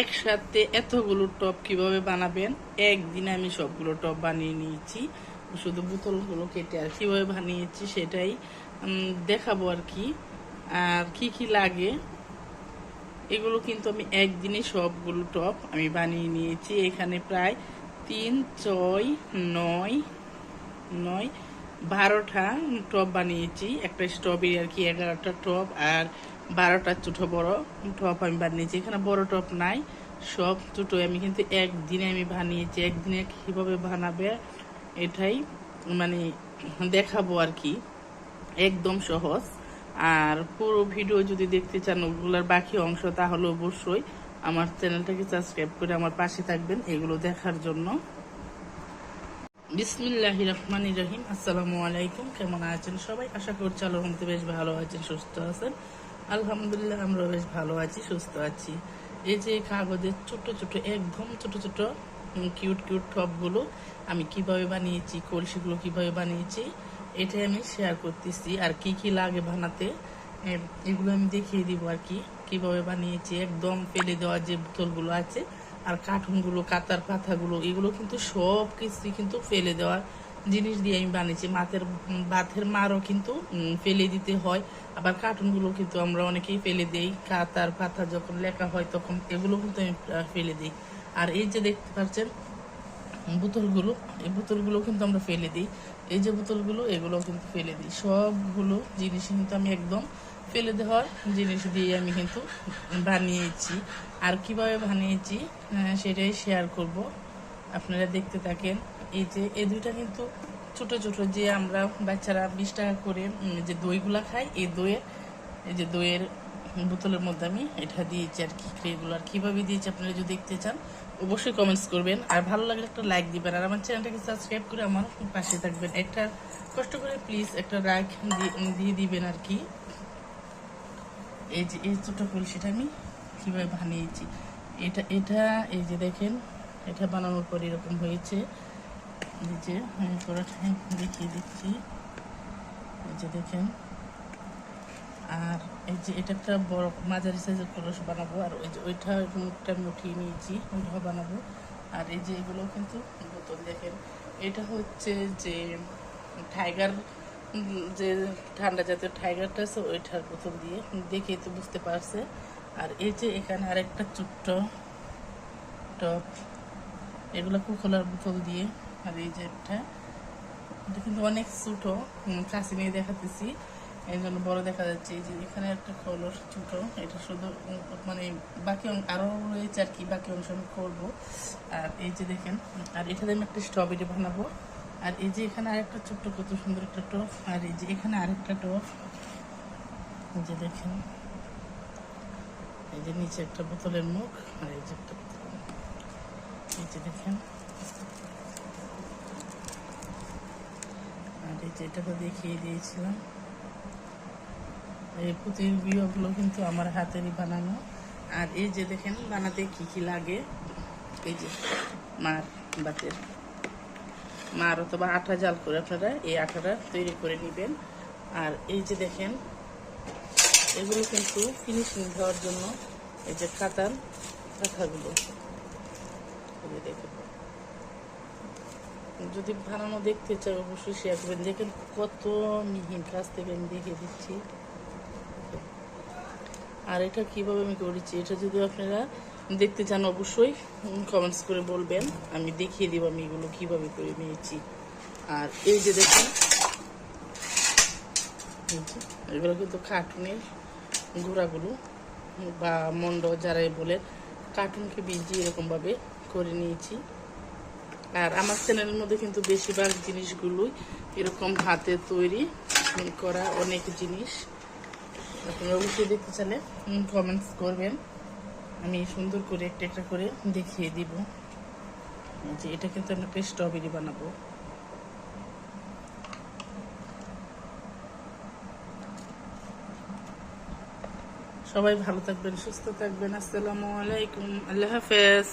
একসাথে এতগুলো টপ কীভাবে বানাবেন? একদিনে আমি সবগুলো টপ বানিয়ে নিয়েছি। শুধু বোতলগুলো কেটে আর কীভাবে বানিয়েছি সেটাই দেখাবো আর কি। আর কি কি লাগে? এগুলো কিন্তু আমি একদিনে সবগুলো টপ আমি বানিয়ে নিয়েছি। এখানে প্রায় তিন, ছয়, নয় নয়, বারোটা টপ বানিয়েছি। একটা স্ট্রবেরি আর কি, এগারোটা টপ। আর বারোটা চুটো বড় টপ আমি বানিয়েছি। এখানে বড় টপ নাই, সব ছোটো আমি কিন্তু একদিনে আমি বানিয়েছি, একদিনে কীভাবে বানাবে এটাই মানে দেখাবো আর কি। একদম সহজ। আর পুরো ভিডিও যদি দেখতে চান ওগুলোর বাকি অংশ, তাহলে অবশ্যই আমার চ্যানেলটাকে সাবস্ক্রাইব করে আমার পাশে থাকবেন এগুলো দেখার জন্য। বিসমিল্লাহ রহমান রহিম। আসসালামু আলাইকুম। কেমন আছেন সবাই? আশা করছি রহমতে বেশ ভালো আছেন, সুস্থ আছেন। আলহামদুলিল্লাহ আমরা বেশ ভালো আছি, সুস্থ আছি। এই যে কাগজের ছোট ছোট, একদম ছোট ছোট কিউট কিউট টপগুলো আমি কীভাবে বানিয়েছি, কলসিগুলো কীভাবে বানিয়েছি, এটাই আমি শেয়ার করতেছি। আর কি কি লাগে বানাতে এগুলো আমি দেখিয়ে দিব আর কি, কীভাবে বানিয়েছি, একদম ফেলে দেওয়া যে বোতলগুলো আছে, আর কার্টুনগুলো কাতার পাতাগুলো, এগুলো কিন্তু সব কিছুই কিন্তু ফেলে দেওয়ার জিনিস দিয়ে আমি বানিয়েছি। মাথের ভাতের মারও কিন্তু ফেলে দিতে হয়। আবার কার্টুনগুলো কিন্তু আমরা অনেকেই ফেলে দিই। কাতার, পাতা যখন লেখা হয় তখন এগুলো কিন্তু আমি ফেলে দিই। আর এই যে দেখতে পাচ্ছেন বোতলগুলো, এই বোতলগুলো কিন্তু আমরা ফেলে দিই। এই যে বোতলগুলো, এগুলো কিন্তু ফেলে দিই। সবগুলো জিনিস কিন্তু আমি একদম ফেলে দেওয়ার জিনিস দিয়ে আমি কিন্তু বানিয়েছি। আর কীভাবে বানিয়েছি সেটাই শেয়ার করব। আপনারা দেখতে থাকেন, এই যে এই দুইটা কিন্তু ছোট ছোট যে আমরা বাচ্চারা বিশ টাকা করে যে দইগুলা খাই, এই দইয়ের, এই যে দইয়ের বোতলের মধ্যে আমি এটা দিয়েছি আর কি, এগুলো আর কীভাবে দিয়েছি আপনারা যদি দেখতে চান, অবশ্যই কমেন্টস করবেন। আর ভালো লাগলে একটা লাইক দিবেন, আর আমার চ্যানেলটাকে সাবস্ক্রাইব করে আমার পাশে থাকবেন। একটা কষ্ট করে প্লিজ একটা লাইক দিয়ে দিবেন আর কি। এই যে এই ছোট কলসিটা আমি কীভাবে বানিয়েছি, এটা এটা, এই যে দেখেন এটা বানানোর পর এরকম হয়েছে। আমি পুরোটা দেখিয়ে দিচ্ছি। যে দেখেন। আর এই যে এটা একটা বড় মাঝারি সাইজের কলস বানাবো। আর ওই যে ওইটা মুখটা আমি উঠিয়ে নিয়েছি, ওইটাও বানাবো। আর এই যে এগুলো কিন্তু বোতল দেখেন। এটা হচ্ছে যে টাইগার যে ঠান্ডা জাতীয় টাইগারটা আছে, ওইটার বোতল দিয়ে। দেখেই তো বুঝতে পারছে। আর এই যে এখানে আরেকটা ছোট্ট টপ এগুলো কুকলার বোতল দিয়ে আর এই যে একটা এটা কিন্তু অনেক ছোট কাছে নিয়ে দেখাতেছি। এই জন্য বড় দেখা যাচ্ছে। এই যে এখানে একটা কলস ছোট, এটা শুধু মানে বাকি অং- আরও রয়েছে আর কি, বাকি অংশ আমি করব। আর এই যে দেখেন, আর এখানে আমি একটা স্ট্রবেরি বানাবো। আর এই যে এখানে আরেকটা ছোট্ট, কত সুন্দর একটা টপ। আর এই যে এখানে আরেকটা টপ। এই যে দেখেন, এই যে নিচে একটা বোতলের মুখ, আর এই যে একটা এই যে দেখেন। আর এই তো দেখিয়ে দিয়েছিলাম। এই প্রতিবিগুলো কিন্তু আমার হাতেরই বানানো। আর এই যে দেখেন, বানাতে কি কি লাগে? এই যে মার বাতের। মার অথবা আটা জাল করে আপনারা এই আটাটা তৈরি করে নেবেন। আর এই যে দেখেন, এগুলো কিন্তু ফিনিশিং দেওয়ার জন্য এই যে কাতার কাঁথাগুলো যে দেখেন। যদি বানানো দেখতে চাই, অবশ্যই শেয়ার করবেন। দেখেন কত মিহিন কাছ থেকে আমি দেখিয়ে দিচ্ছি। আর এটা কীভাবে আমি করেছি, এটা যদি আপনারা দেখতে চান, অবশ্যই কমেন্টস করে বলবেন। আমি দেখিয়ে দিব আমি এগুলো কীভাবে করে নিয়েছি। আর এই যে দেখুন এগুলো কিন্তু কার্টুনের গোড়াগুলো বা মন্ড যারাই বলে কার্টুনকে ভিজিয়ে এরকমভাবে করে নিয়েছি। আর আমার চ্যানেলের মধ্যে কিন্তু বেশিরভাগ জিনিসগুলোই এরকম হাতে তৈরি করা অনেক জিনিস। আপনারা অবশ্যই দেখতে চাইলে কমেন্টস করবেন। আমি সুন্দর করে একটা একটা করে দেখিয়ে দিব। যে এটা কিন্তু আমি একটা স্ট্রবেরি বানাবো। সবাই ভালো থাকবেন, সুস্থ থাকবেন। আসসালামু আলাইকুম। আল্লাহ হাফেজ।